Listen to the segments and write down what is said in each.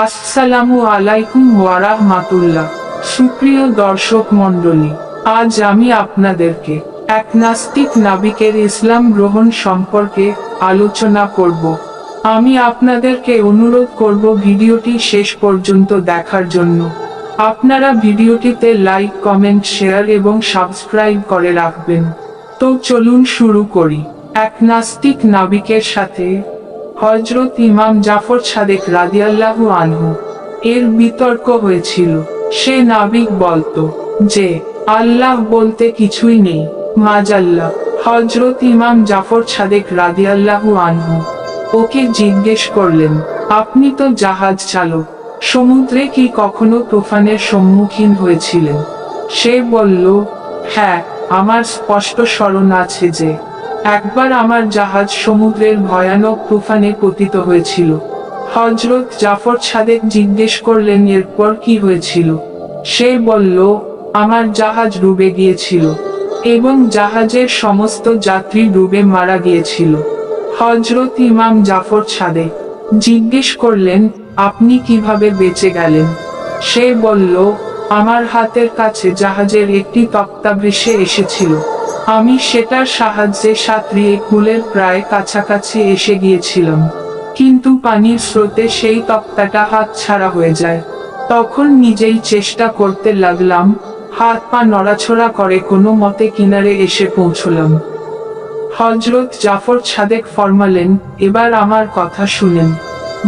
আসসালামু আলাইকুম ওয়ারাহমাতুল্লাহ সুপ্রিয় দর্শক মণ্ডলী, আজ আমি আপনাদেরকে এক নাস্তিক নাবিকের ইসলাম গ্রহণ সম্পর্কে আলোচনা করব। আমি আপনাদেরকে অনুরোধ করব ভিডিওটি শেষ পর্যন্ত দেখার জন্য। আপনারা ভিডিওটিতে লাইক, কমেন্ট, শেয়ার এবং সাবস্ক্রাইব করে রাখবেন। তো চলুন শুরু করি। এক নাস্তিক নাবিকের সাথে হজরত ইমাম জাফর সাদেক রাদিয়াল্লাহু আনহু এর বিতর্ক হয়েছিল। সে নাবিক বলতো যে, আল্লাহ বলতে কিছুই নেই। মাজাল্লাহ হজরত ইমাম জাফর সাদেক রাদিয়াল্লাহু আনহু ওকে জিজ্ঞেস করলেন, আপনি তো জাহাজ চালক, সমুদ্রে কি কখনো তুফানের সম্মুখীন হয়েছিলেন? সে বলল হ্যাঁ আমার স্পষ্ট স্মরণ আছে যে একবার আমার জাহাজ সমুদ্রের ভয়ানক তুফানে পতিত হয়েছিল। হজরত জাফর সাদেক জিজ্ঞেস করলেন, এরপর কি হয়েছিল? সে বলল, আমার জাহাজ ডুবে গিয়েছিল এবং জাহাজের সমস্ত যাত্রী ডুবে মারা গিয়েছিল। হজরত ইমাম জাফর সাদেক জিজ্ঞেস করলেন, আপনি কীভাবে বেঁচে গেলেন? সে বলল, আমার হাতের কাছে জাহাজের একটি তক্তা ভেসে এসেছিল। আমি সেটার সাহায্যে সাঁতরিয়ে কুলের প্রায় কাছাকাছি এসে গিয়েছিলাম। কিন্তু পানির স্রোতে সেই তক্তাটা হাত ছাড়া হয়ে যায়। তখন নিজেই চেষ্টা করতে লাগলাম, হাত পা নড়াছড়া করে কোনো মতে কিনারে এসে পৌঁছলাম। হজরত জাফর ছাদেক ফরমালেন, এবার আমার কথা শুনেন।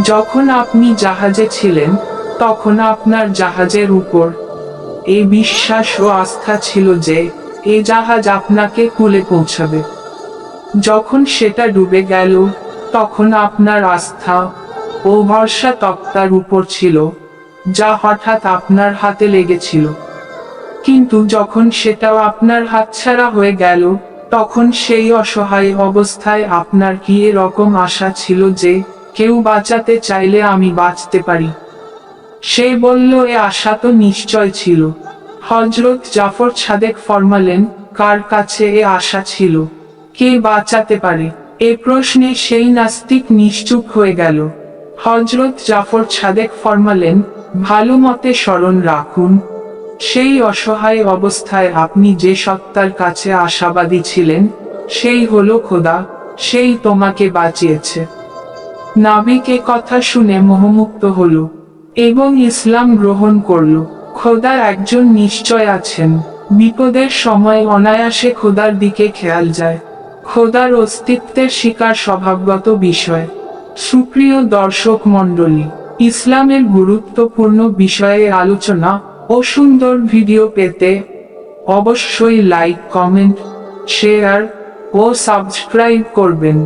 যখন আপনি জাহাজে ছিলেন, তখন আপনার জাহাজের উপর এই বিশ্বাস ও আস্থা ছিল যে এ জাহাজ আপনাকে কুলে পৌঁছাবে। যখন সেটা ডুবে গেল, তখন আপনার আস্থা ও ভরসা তক্তার উপর ছিল, যা হঠাৎ আপনার হাতে লেগেছিল। কিন্তু যখন সেটাও আপনার হাতছাড়া হয়ে গেল, তখন সেই অসহায় অবস্থায় আপনার কি এরকম আশা ছিল যে, কেউ বাঁচাতে চাইলে আমি বাঁচতে পারি? সে বলল, এ আশা তো নিশ্চয় ছিল। হজরত জাফর ছাদেক ফরমালেন, কার কাছে এ আশা ছিল? কে বাঁচাতে পারে? এ প্রশ্নে সেই নাস্তিক নিশ্চুপ হয়ে গেল। হজরত জাফর ছাদেক ফরমালেন, ভালো মতে স্মরণ রাখুন, সেই অসহায় অবস্থায় আপনি যে সত্তার কাছে আশাবাদী ছিলেন, সেই হলো খোদা, সেই তোমাকে বাঁচিয়েছে। নাবিক কথা শুনে মোহমুক্ত হল এবং ইসলাম গ্রহণ করল। খোদা একজন নিশ্চয় আছেন। বিপদের সময় অনায়াসে খোদার দিকে খেয়াল যায়। খোদার অস্তিত্বের শিকার স্বভাবগত বিষয়। সুপ্রিয় দর্শক মণ্ডলী, ইসলামের গুরুত্বপূর্ণ বিষয়ে আলোচনা ও সুন্দর ভিডিও পেতে অবশ্যই লাইক, কমেন্ট, শেয়ার ও সাবস্ক্রাইব করবেন।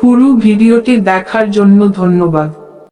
পুরো ভিডিওটি দেখার জন্য ধন্যবাদ।